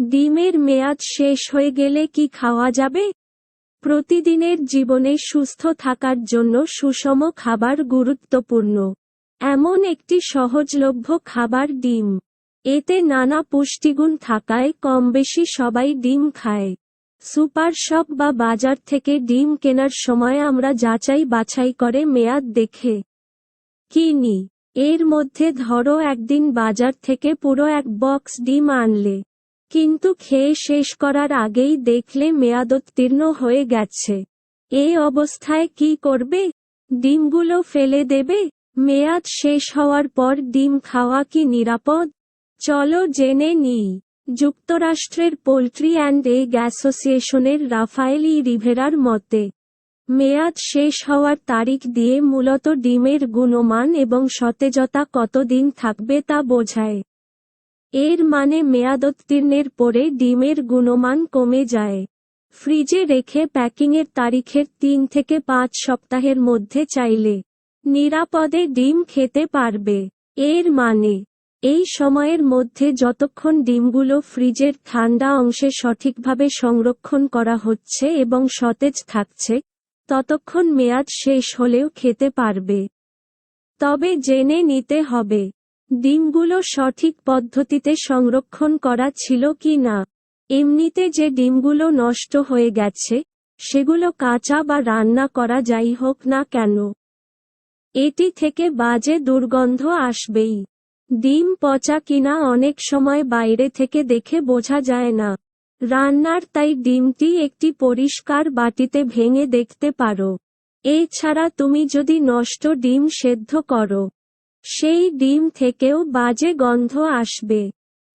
ডিমের মেয়াদ শেষ হয়ে গেলে কি খাওয়া যাবে? প্রতিদিনের জীবনে সুস্থ থাকার জন্য সুষম খাবার গুরুত্বপূর্ণ। এমন একটি সহজলভ্য খাবার ডিম। এতে নানা পুষ্টিগুণ থাকায় কম বেশি সবাই ডিম খায়। সুপার শপ বা বাজার থেকে ডিম কেনার সময় আমরা যাচাই বাছাই করে মেয়াদ দেখে কিনি। এর মধ্যে ধরো একদিন বাজার থেকে পুরো এক বক্স ডিম আনলে। কিন্তু খেয়ে শেষ করার আগেই দেখলে মেয়াদোত্তীর্ণ হয়ে গেছে। এই অবস্থায় কি করবে? ডিমগুলো ফেলে দেবে? মেয়াদ শেষ হওয়ার পর ডিম খাওয়া কি নিরাপদ? চলো জেনে নিই। যুক্তরাষ্ট্রের পোলট্রি অ্যান্ড এগ অ্যাসোসিয়েশনের রাফায়েল রিভেরার মতে, মেয়াদ শেষ হওয়ার তারিখ দিয়ে মূলত ডিমের গুণমান এবং সতেজতা কতদিন থাকবে তা বোঝায়। এর মানে মেয়াদোত্তীর্ণের পরে ডিমের গুণমান কমে যায়। ফ্রিজে রেখে প্যাকিংয়ের তারিখের তিন থেকে পাঁচ সপ্তাহের মধ্যে চাইলে নিরাপদে ডিম খেতে পারবে। এর মানে এই সময়ের মধ্যে যতক্ষণ ডিমগুলো ফ্রিজের ঠান্ডা অংশে সঠিকভাবে সংরক্ষণ করা হচ্ছে এবং সতেজ থাকছে, ততক্ষণ মেয়াদ শেষ হলেও খেতে পারবে। তবে জেনে নিতে হবে ডিমগুলো সঠিক পদ্ধতিতে সংরক্ষণ করা ছিল কি না? এমনিতে যে ডিমগুলো নষ্ট হয়ে গেছে, সেগুলো কাঁচা বা রান্না করা যাই হোক না কেন। এটি থেকে বাজে দুর্গন্ধ আসবেই। ডিম পচা কিনা অনেক সময় বাইরে থেকে দেখে বোঝা যায় না। রান্নার তাই ডিমটি একটি পরিষ্কার বাটিতে ভেঙে দেখতে পারো। এছাড়া তুমি যদি নষ্ট ডিম সেদ্ধ করো সেই ডিম থেকেও বাজে গন্ধ আসবে।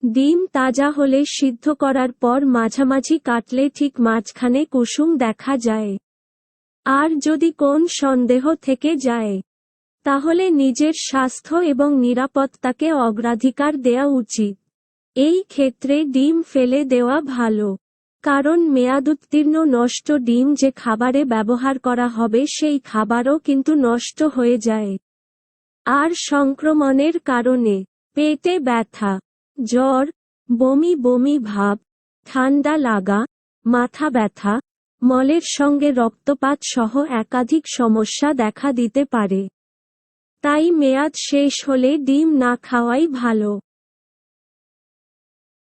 ডিম তাজা হলে সিদ্ধ করার পর মাঝামাঝি কাটলে ঠিক মাঝখানে কুসুম দেখা যায়। আর যদি কোন সন্দেহ থেকে যায়, তাহলে নিজের স্বাস্থ্য এবং নিরাপত্তাকে অগ্রাধিকার দেওয়া উচিত। এই ক্ষেত্রে ডিম ফেলে দেওয়া ভালো, কারণ মেয়াদোত্তীর্ণ নষ্ট ডিম যে খাবারে ব্যবহার করা হবে সেই খাবারও কিন্তু নষ্ট হয়ে যায়। আর সংক্রমণের কারণে পেটে ব্যথা, জ্বর, বমি বমি ভাব, ঠান্ডা লাগা, মাথা ব্যথা, মলের সঙ্গে রক্তপাত সহ একাধিক সমস্যা দেখা দিতে পারে। তাই মেয়াদ শেষ হলে ডিম না খাওয়াই ভালো।